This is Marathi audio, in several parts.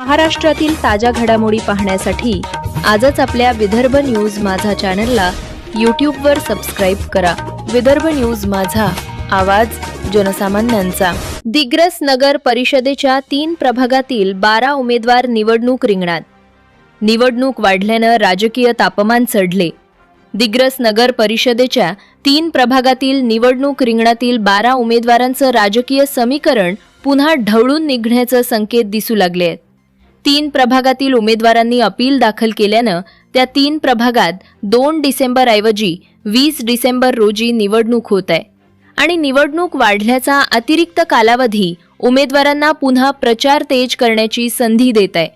महाराष्ट्रातील ताज्या घडामोडी पाहण्यासाठी आजच आपल्या विदर्भ न्यूज माझा चॅनलला यूट्यूबवर सबस्क्राईब करा. विदर्भ न्यूज माझा आवाज जनसामान्यांचा. दिग्रस नगर परिषदेच्या तीन प्रभागातील बारा उमेदवार निवडणूक रिंगणात. निवडणूक वाढल्यानं राजकीय तापमान चढले. दिग्रस नगर परिषदेच्या तीन प्रभागातील निवडणूक रिंगणातील बारा उमेदवारांचं राजकीय समीकरण पुन्हा ढवळून निघण्याचं संकेत दिसू लागले आहेत. तीन प्रभागातील उमेदवारांनी अपील दाखल केल्यानं त्या तीन प्रभागात दोन डिसेंबरऐवजी वीस डिसेंबर रोजी निवडणूक होत आहे. आणि निवडणूक वाढल्याचा अतिरिक्त कालावधी उमेदवारांना पुन्हा प्रचार तेज करण्याची संधी देत आहे.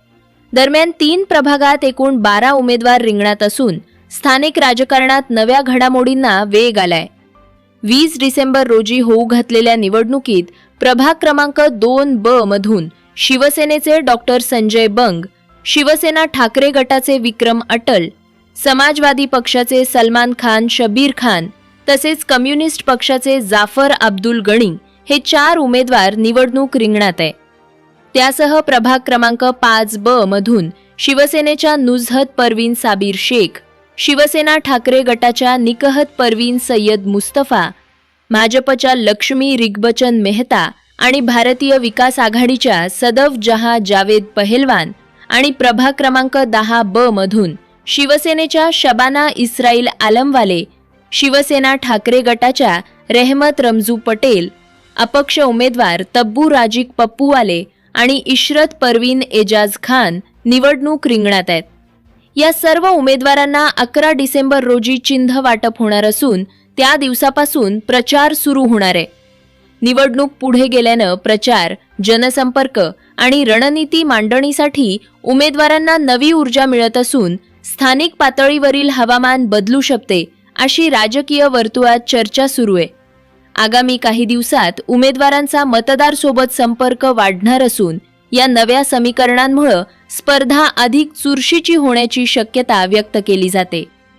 दरम्यान तीन प्रभागात एकूण बारा उमेदवार रिंगणात असून स्थानिक राजकारणात नव्या घडामोडींना वेग आलाय. वीस डिसेंबर रोजी होऊ घातलेल्या निवडणुकीत प्रभाग क्रमांक दोन ब मधून शिवसेनेचे डॉक्टर संजय बंग शिवसेना ठाकरे गटाचे विक्रम अटल समाजवादी पक्षाचे सलमान खान शबीर खान तसेच कम्युनिस्ट पक्षाचे जाफर अब्दुल गणी हे चार उमेदवार निवडणूक रिंगणात आहे. त्यासह प्रभाग क्रमांक पाच ब मधून शिवसेनेच्या नुजहत परवीन साबीर शेख शिवसेना ठाकरे गटाच्या निकहत परवीन सय्यद मुस्तफा भाजपच्या लक्ष्मी रिग्बचन मेहता आणि भारतीय विकास आघाडीच्या सदफ जहा जावेद पहेलवान आणि प्रभाग क्रमांक दहा ब मधून शिवसेनेच्या शबाना इस्राईल आलमवाले शिवसेना ठाकरे गटाच्या रेहमत रमजू पटेल अपक्ष उमेदवार तब्बू राजिक पप्पूवाले आणि इशरत परवीन एजाज खान निवडणूक रिंगणात आहेत. या सर्व उमेदवारांना अकरा डिसेंबर रोजी चिन्ह वाटप होणार असून त्या दिवसापासून प्रचार सुरू होणार आहे. निवडणूक पुढे गेल्यानं प्रचार जनसंपर्क आणि रणनीती मांडणीसाठी उमेदवारांना नवी ऊर्जा मिळत असून स्थानिक पातळीवरील हवामान बदलू शकते अशी राजकीय वर्तुळात चर्चा सुरू आहे. आगामी काही दिवसात उमेदवारांचा मतदारसोबत संपर्क वाढणार असून या नव्या समीकरणांमुळं स्पर्धा अधिक चुरशीची होण्याची शक्यता व्यक्त केली जाते.